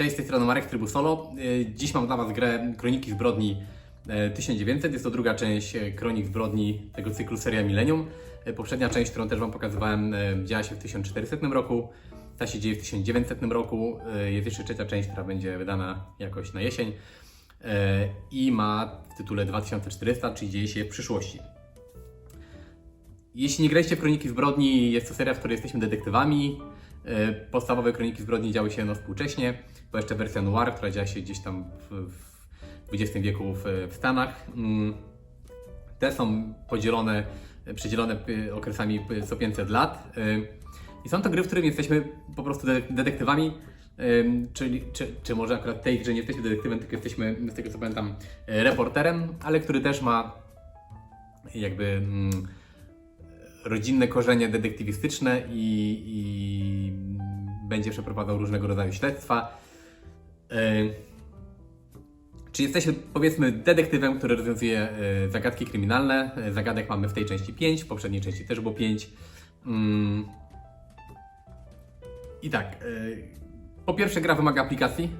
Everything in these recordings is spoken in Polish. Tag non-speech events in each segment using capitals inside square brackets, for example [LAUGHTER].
Cześć, z tej strony Marek Trybu Solo. E, Dziś mam dla Was grę Kroniki Zbrodni e, 1900. Jest to druga część e, Kronik Zbrodni tego cyklu seria Millennium. E, Poprzednia część, którą też Wam pokazywałem, e, działa się w 1400 roku. Ta się dzieje w 1900 roku. E, Jest jeszcze trzecia część, która będzie wydana jakoś na jesień. E, I ma w tytule 2400, czyli dzieje się w przyszłości. Jeśli nie graliście w Kroniki Zbrodni, jest to seria, w której jesteśmy detektywami. E, Podstawowe Kroniki Zbrodni działy się no współcześnie. Była jeszcze wersja noir, która działa się gdzieś tam w, w XX wieku w, w Stanach. Mm. Te są podzielone, przedzielone y, okresami y, co 500 lat. Y, I są to gry, w których jesteśmy po prostu de- detektywami. Czyli, czy, czy może akurat tej grze nie jesteśmy detektywem, tylko jesteśmy, z tego co pamiętam, reporterem, ale który też ma jakby mm, rodzinne korzenie detektywistyczne i, i będzie przeprowadzał różnego rodzaju śledztwa. Yy, Czy jesteśmy, powiedzmy, detektywem, który rozwiązuje yy, zagadki kryminalne? Yy, Zagadek mamy w tej części 5, w poprzedniej części też było 5. Mm. I tak, po pierwsze gra wymaga aplikacji.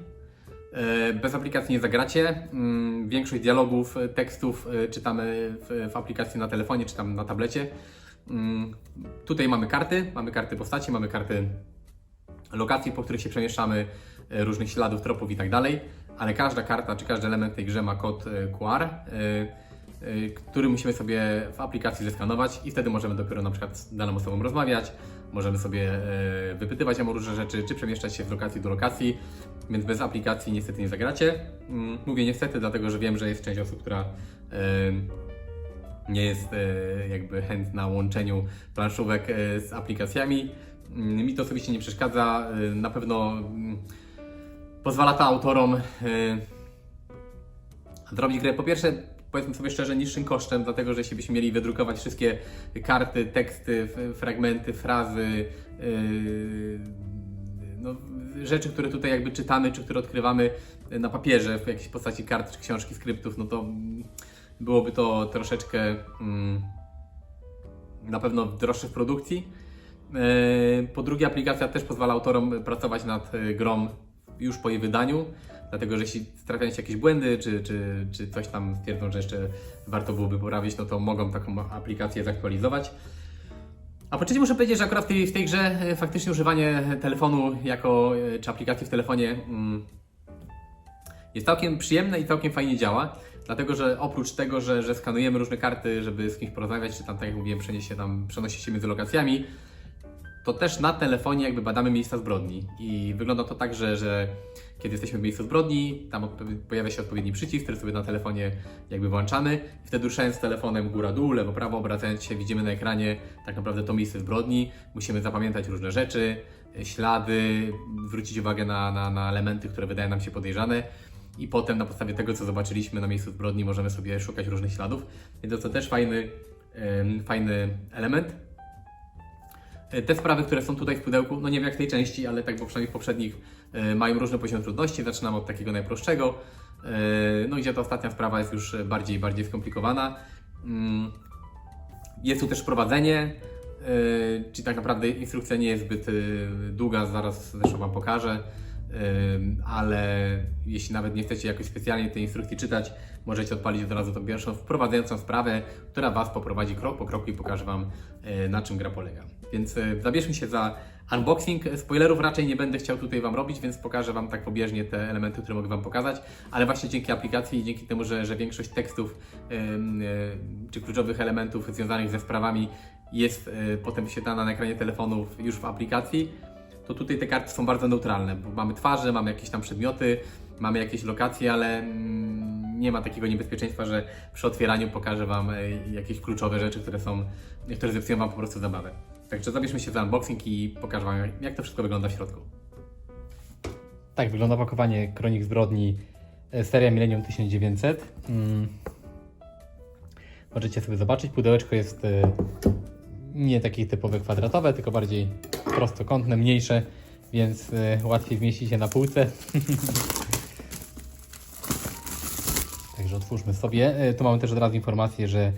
Bez aplikacji nie zagracie. Mm, Większość dialogów, tekstów czytamy w, aplikacji na telefonie czy tam na tablecie. Mm, Tutaj mamy karty, mamy karty postaci, mamy karty lokacji, po których się przemieszczamy, e, różnych śladów, tropów i tak dalej, ale każda karta czy każdy element tej grze ma kod e, QR, e, e, który musimy sobie w aplikacji zeskanować i wtedy możemy dopiero na przykład z daną osobą rozmawiać, możemy sobie e, wypytywać ją o różne rzeczy, czy przemieszczać się z lokacji do lokacji, więc bez aplikacji niestety nie zagracie. Mm, Mówię niestety, dlatego że wiem, że jest część osób, która e, nie jest e, jakby chętna łączeniu planszówek e, z aplikacjami. Mm, Mi to osobiście nie przeszkadza. E, Na pewno mm, pozwala to autorom e, zrobić grę po pierwsze, powiedzmy sobie szczerze, niższym kosztem, dlatego że jeśli byśmy mieli wydrukować wszystkie karty, teksty, fragmenty, frazy, e, no, rzeczy, które tutaj jakby czytamy, czy które odkrywamy na papierze w jakiejś postaci kart, czy książki, skryptów, no to byłoby to troszeczkę mm, na pewno droższe w produkcji. E, Po drugie, aplikacja też pozwala autorom pracować nad grą już po jej wydaniu, dlatego że jeśli trafiają się jakieś błędy, czy, czy, czy coś tam stwierdzą, że jeszcze warto byłoby poprawić, no to mogą taką aplikację zaktualizować. A po trzecie muszę powiedzieć, że akurat w tej, w tej grze e, faktycznie używanie telefonu jako, e, czy aplikacji w telefonie mm, jest całkiem przyjemne i całkiem fajnie działa. Dlatego, że oprócz tego, że, że skanujemy różne karty, żeby z kimś porozmawiać, czy tam, tak jak mówiłem, przenieść się tam, przenosić się między lokacjami, to też na telefonie jakby badamy miejsca zbrodni. I wygląda to tak, że, że kiedy jesteśmy w miejscu zbrodni, tam pojawia się odpowiedni przycisk, który sobie na telefonie jakby włączamy. Wtedy ruszając telefonem góra-dół, lewo-prawo, obracając się, widzimy na ekranie tak naprawdę to miejsce zbrodni. Musimy zapamiętać różne rzeczy, ślady, zwrócić uwagę na, na, na elementy, które wydają nam się podejrzane. I potem na podstawie tego, co zobaczyliśmy na miejscu zbrodni, możemy sobie szukać różnych śladów. Więc to też fajny, fajny element. E, Te sprawy, które są tutaj w pudełku, no nie wiem jak w tej części, ale tak przynajmniej w poprzednich, e, mają różne poziomy trudności. Zaczynam od takiego najprostszego. E, No i ta ostatnia sprawa jest już bardziej bardziej skomplikowana. Mm, Jest tu też prowadzenie, czyli tak naprawdę instrukcja nie jest zbyt długa, zaraz zresztą Wam pokażę. Ale jeśli nawet nie chcecie jakoś specjalnie tej instrukcji czytać, możecie odpalić od razu tą pierwszą wprowadzającą sprawę, która Was poprowadzi krok po kroku i pokaże Wam na czym gra polega. Więc e, zabierzmy się za unboxing. Spoilerów raczej nie będę chciał tutaj Wam robić, więc pokażę Wam tak pobieżnie te elementy, które mogę Wam pokazać, ale właśnie dzięki aplikacji i dzięki temu, że, że większość tekstów e, czy kluczowych elementów związanych ze sprawami jest e, potem wyświetlana na ekranie telefonów już w aplikacji, to tutaj te karty są bardzo neutralne, bo mamy twarze, mamy jakieś tam przedmioty, mamy jakieś lokacje, ale mm, nie ma takiego niebezpieczeństwa, że przy otwieraniu pokażę Wam jakieś kluczowe rzeczy, które są, które zepsują Wam po prostu zabawę. Także zabierzmy się za unboxing i pokażę Wam, jak to wszystko wygląda w środku. Tak wygląda pakowanie Kronik Zbrodni e, seria Millennium 1900. Mm. Możecie sobie zobaczyć, pudełeczko jest e, nie takie typowe kwadratowe, tylko bardziej prostokątne, mniejsze, więc e, łatwiej zmieści się na półce. [LAUGHS] Także otwórzmy sobie. Tu mamy też od razu informację, że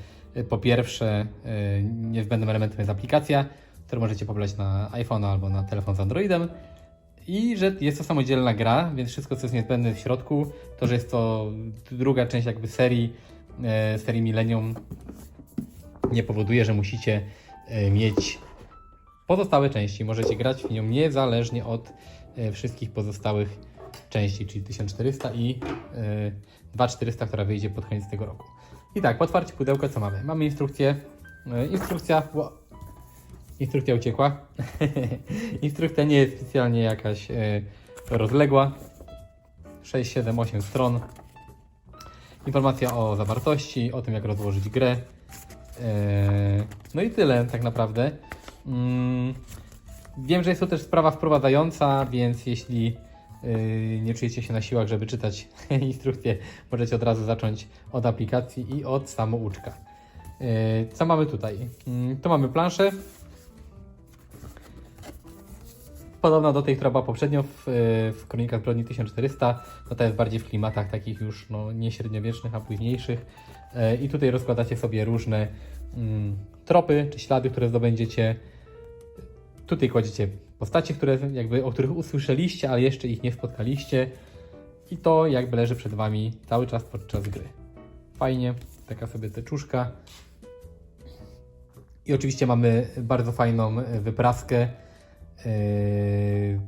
po pierwsze e, niezbędnym elementem jest aplikacja, którą możecie pobrać na iPhone albo na telefon z Androidem. I że jest to samodzielna gra, więc wszystko, co jest niezbędne w środku, to, że jest to druga część jakby serii, e, serii Millennium, nie powoduje, że musicie e, mieć pozostałe części. Możecie grać w nią niezależnie od wszystkich pozostałych części, czyli 1400 i e, 2400, która wyjdzie pod koniec tego roku. I tak, po otwarciu pudełka co mamy? Mamy instrukcję. E, instrukcja. Instrukcja uciekła. [LAUGHS] instrukcja nie jest specjalnie jakaś e, rozległa. 6, 7, 8 stron. Informacja o zawartości, o tym jak rozłożyć grę. E, no i tyle tak naprawdę. Mm, wiem, że jest to też sprawa wprowadzająca, więc jeśli nie czujecie się na siłach, żeby czytać [LAUGHS] instrukcję, możecie od razu zacząć od aplikacji i od samouczka. Yy, co mamy tutaj? Yy, tu mamy planszę. Podobna do tej, która była poprzednio w, yy, w Kronikach Zbrodni 1400, no ta jest bardziej w klimatach takich już no, nie średniowiecznych, a późniejszych. Yy, I tutaj rozkładacie sobie różne mm, tropy czy ślady, które zdobędziecie. Tutaj kładziecie postacie, które jakby, o których usłyszeliście, ale jeszcze ich nie spotkaliście. I to jakby leży przed wami cały czas podczas gry. Fajnie, taka sobie teczuszka. I oczywiście mamy bardzo fajną wypraskę, yy,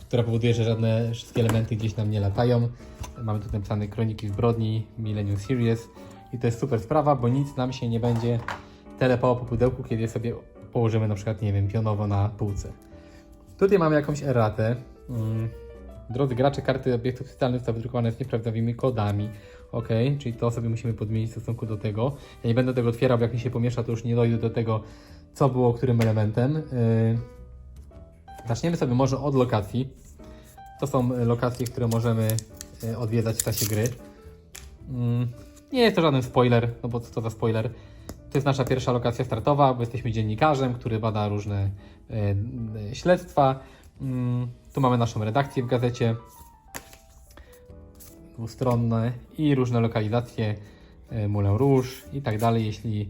która powoduje, że żadne wszystkie elementy gdzieś nam nie latają. Mamy tu napisane Kroniki Zbrodni, Millennium Series. I to jest super sprawa, bo nic nam się nie będzie telepało po pudełku, kiedy sobie położymy na przykład, nie wiem, pionowo na półce. Tutaj mamy jakąś erratę. Mm. Drodzy gracze, karty obiektów specjalnych są wydrukowane z nieprawdziwymi kodami. Ok, czyli to sobie musimy podmienić w stosunku do tego. Ja nie będę tego otwierał, bo jak mi się pomiesza, to już nie dojdę do tego, co było którym elementem. Yy. Zaczniemy sobie może od lokacji. To są y, lokacje, które możemy y, odwiedzać w czasie gry. Mm, Nie jest to żaden spoiler, no bo co to za spoiler? To jest nasza pierwsza lokacja startowa, bo jesteśmy dziennikarzem, który bada różne e, e, śledztwa. Mm, tu mamy naszą redakcję w gazecie, dwustronne i różne lokalizacje, e, Moulin Rouge i tak dalej. Jeśli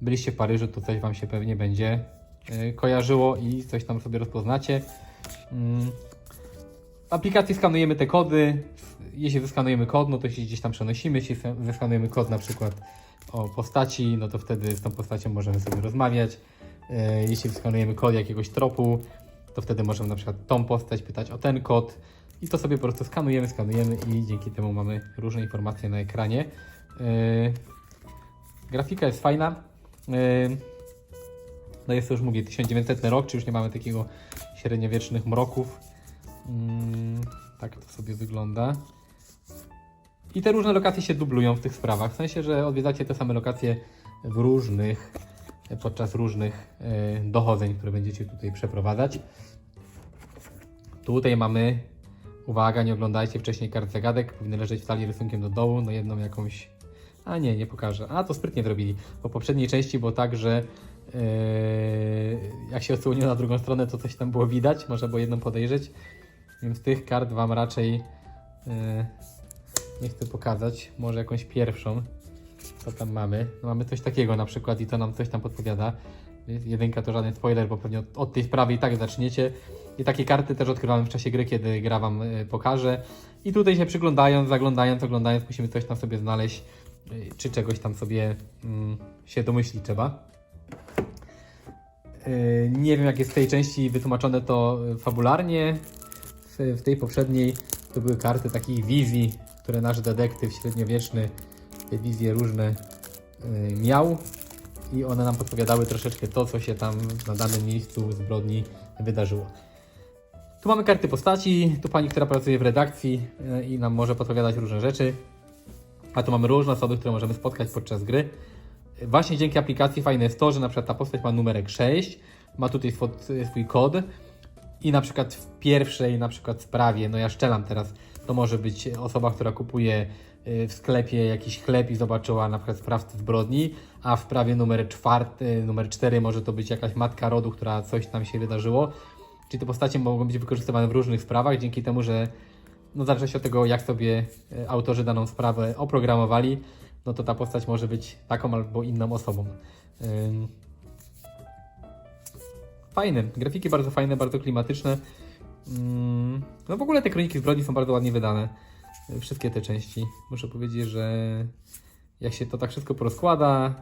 byliście w Paryżu, to coś Wam się pewnie będzie kojarzyło i coś tam sobie rozpoznacie. Mm, w aplikacji skanujemy te kody. Jeśli wyskanujemy kod, no to się gdzieś tam przenosimy. Jeśli wyskanujemy kod na przykład o postaci, no to wtedy z tą postacią możemy sobie rozmawiać. E, Jeśli wyskanujemy kod jakiegoś tropu, to wtedy możemy na przykład tą postać pytać o ten kod i to sobie po prostu skanujemy, skanujemy i dzięki temu mamy różne informacje na ekranie. E, Grafika jest fajna. E, No jest to już mówię 1900 rok, czy już nie mamy takiego średniowiecznych mroków. Tak to sobie wygląda. I te różne lokacje się dublują w tych sprawach. W sensie, że odwiedzacie te same lokacje w różnych, podczas różnych e, dochodzeń, które będziecie tutaj przeprowadzać. Tutaj mamy, uwaga, nie oglądajcie wcześniej kart zagadek, powinny leżeć w talii rysunkiem do dołu, no jedną jakąś, a nie, nie pokażę. A, to sprytnie zrobili. Po poprzedniej części było tak, że e, jak się odsłoniło na drugą stronę, to coś tam było widać, można było jedną podejrzeć. Więc tych kart Wam raczej e, nie chcę pokazać. Może jakąś pierwszą. Co tam mamy? No mamy coś takiego na przykład i to nam coś tam podpowiada. Jedynka to żaden spoiler, bo pewnie od, od tej sprawy i tak zaczniecie. I takie karty też odkrywamy w czasie gry, kiedy gra Wam e, pokaże. I tutaj się przyglądając, zaglądając, oglądając, musimy coś tam sobie znaleźć, e, czy czegoś tam sobie mm, się domyślić trzeba. Nie wiem, jak jest w tej części wytłumaczone to fabularnie. W, tej poprzedniej to były karty takich wizji, które nasz detektyw średniowieczny, te wizje różne yy, miał. I one nam podpowiadały troszeczkę to, co się tam na danym miejscu zbrodni wydarzyło. Tu mamy karty postaci, tu pani, która pracuje w redakcji yy, i nam może podpowiadać różne rzeczy. A tu mamy różne osoby, które możemy spotkać podczas gry. Właśnie dzięki aplikacji fajne jest to, że na przykład ta postać ma numerek 6, ma tutaj swój kod i na przykład w pierwszej na przykład sprawie, no ja szczelam teraz, to może być osoba, która kupuje y, w sklepie jakiś chleb i zobaczyła na przykład sprawcę zbrodni, a w sprawie numer czwarty, numer 4 może to być jakaś matka rodu, która coś tam się wydarzyło. Czyli te postacie mogą być wykorzystywane w różnych sprawach, dzięki temu, że no w zależności od tego, jak sobie e, autorzy daną sprawę oprogramowali, no to ta postać może być taką albo inną osobą. Ym. Fajne, grafiki bardzo fajne, bardzo klimatyczne. Mm, No w ogóle te kroniki zbrodni są bardzo ładnie wydane. Wszystkie te części. Muszę powiedzieć, że jak się to tak wszystko porozkłada.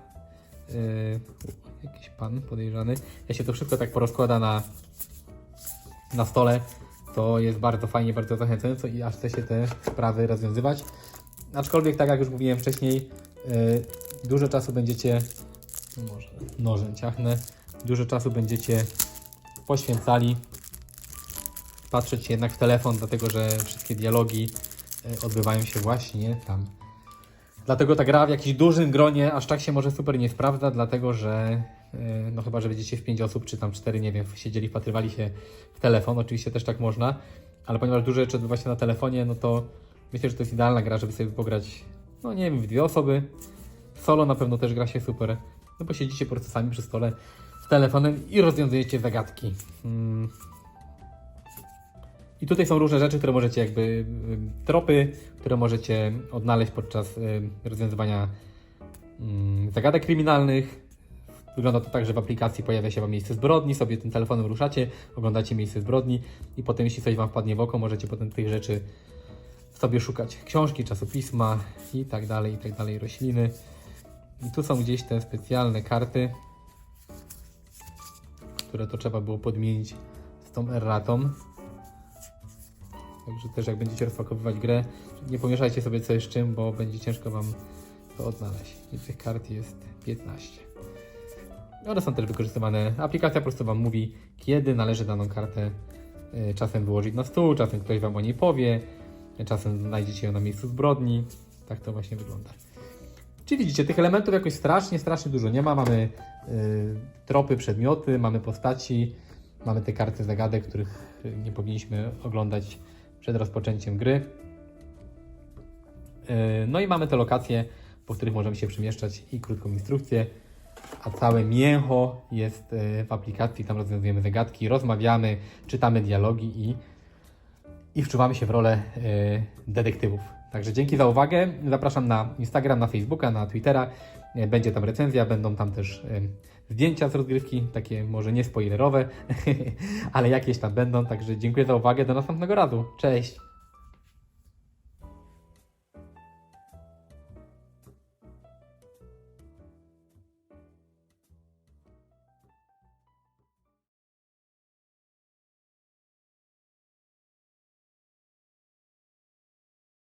Yy, jakiś pan podejrzany. Jak się to wszystko tak porozkłada na, na stole, to jest bardzo fajnie, bardzo zachęcająco i aż chce się te sprawy rozwiązywać. Aczkolwiek, tak jak już mówiłem wcześniej, yy, dużo czasu będziecie. Może nożem ciachnę. Dużo czasu będziecie poświęcali patrzeć jednak w telefon, dlatego że wszystkie dialogi e, odbywają się właśnie tam. Dlatego ta gra w jakimś dużym gronie aż tak się może super nie sprawdza, dlatego że e, no chyba, że będziecie w 5 osób, czy tam 4, nie wiem, siedzieli, wpatrywali się w telefon, oczywiście też tak można, ale ponieważ dużo rzeczy odbywa się na telefonie, no to myślę, że to jest idealna gra, żeby sobie pograć, no nie wiem, w dwie osoby. Solo na pewno też gra się super, no bo siedzicie po prostu sami przy stole telefonem i rozwiązujecie zagadki. Mm. I tutaj są różne rzeczy, które możecie jakby y, tropy, które możecie odnaleźć podczas y, rozwiązywania mm, zagadek kryminalnych. Wygląda to tak, że w aplikacji pojawia się Wam miejsce zbrodni, sobie tym telefonem ruszacie, oglądacie miejsce zbrodni i potem jeśli coś Wam wpadnie w oko, możecie potem tych rzeczy sobie szukać. Książki, czasopisma i tak dalej, i tak dalej, rośliny. I tu są gdzieś te specjalne karty, które to trzeba było podmienić z tą erratą. Także też jak będziecie rozpakowywać grę, nie pomieszajcie sobie co z czym, bo będzie ciężko Wam to odnaleźć. I tych kart jest 15. One są też wykorzystywane. Aplikacja po prostu Wam mówi, kiedy należy daną kartę y, czasem wyłożyć na stół, czasem ktoś Wam o niej powie, czasem znajdziecie ją na miejscu zbrodni. Tak to właśnie wygląda. Czyli widzicie, tych elementów jakoś strasznie, strasznie dużo nie ma. Mamy y, tropy, przedmioty, mamy postaci, mamy te karty zagadek, których y, nie powinniśmy oglądać przed rozpoczęciem gry. Yy, No i mamy te lokacje, po których możemy się przemieszczać i krótką instrukcję, a całe mięcho jest yy, w aplikacji, tam rozwiązujemy zagadki, rozmawiamy, czytamy dialogi i, i wczuwamy się w rolę yy, detektywów. Także dzięki za uwagę. Zapraszam na Instagram, na Facebooka, na Twittera. Yy, Będzie tam recenzja, będą tam też yy, zdjęcia z rozgrywki, takie może nie spoilerowe, [LAUGHS] ale jakieś tam będą. Także dziękuję za uwagę. Do następnego razu. Cześć!